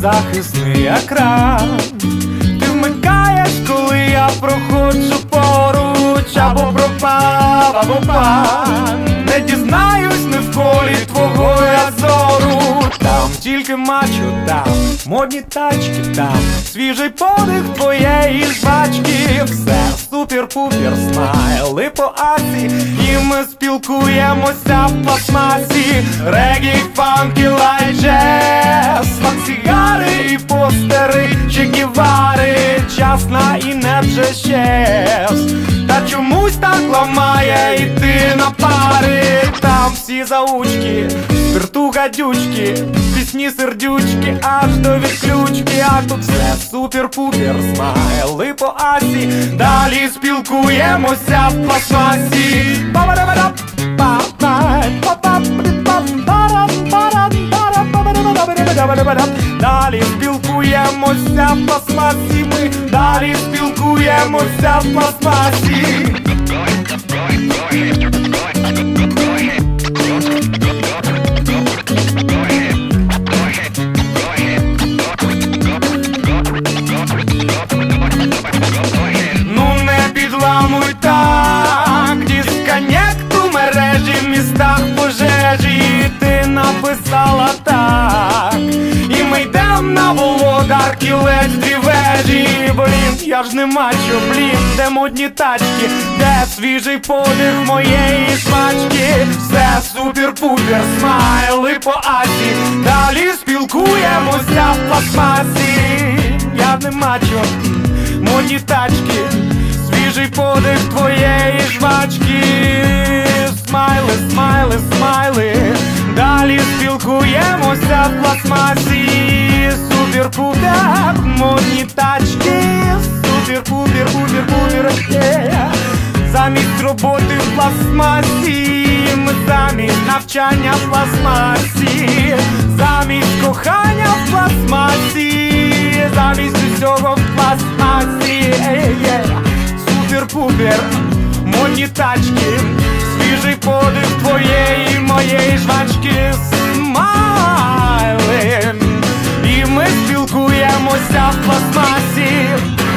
Захисний екран. Ти вмикаєш, коли я проходжу поруч. Або пропав, або пан Не дізнаюсь не в колі твого я зору. Там тільки мачо, там модні тачки, там свіжий подих твоєї жвачки. Все супер-пупер смайли по асі І ми спілкуємося в пластмасі. Регі, фанки, лайт, джез і постери Че Гівари Часна і не щез чомусь так ламає іти на пари. Там всі заучки, спирту гадючки Пісні сердючки аж до відключки. А тут все супер-пупер Смайли по асі. Далі спілкуємося в пластмасі. Далі спілкуємося в пластмасі Ми далі спілкуємося в пластмасі володарки ледь дві Блін, я ж не мачо, блін, де модні тачки, де свіжий подих моєї смачки. Все супер-пупер, смайли по асі. Далі спілкуємося в пластмасі. Я не мачо, модні тачки, свіжий подих твоєї жвачки, смайли, смайли, смайли, далі спілкуємося в пластмасі, супер-пупер, модні тачки, супер-пупер, пупер, пупер. Замість роботи в пластмасі, замість навчання в пластмасі, замість кохання в пластмасі, замість усього в пластмасі, супер-пупер, модні тачки, свіжий подих твоєї і в пластмасі.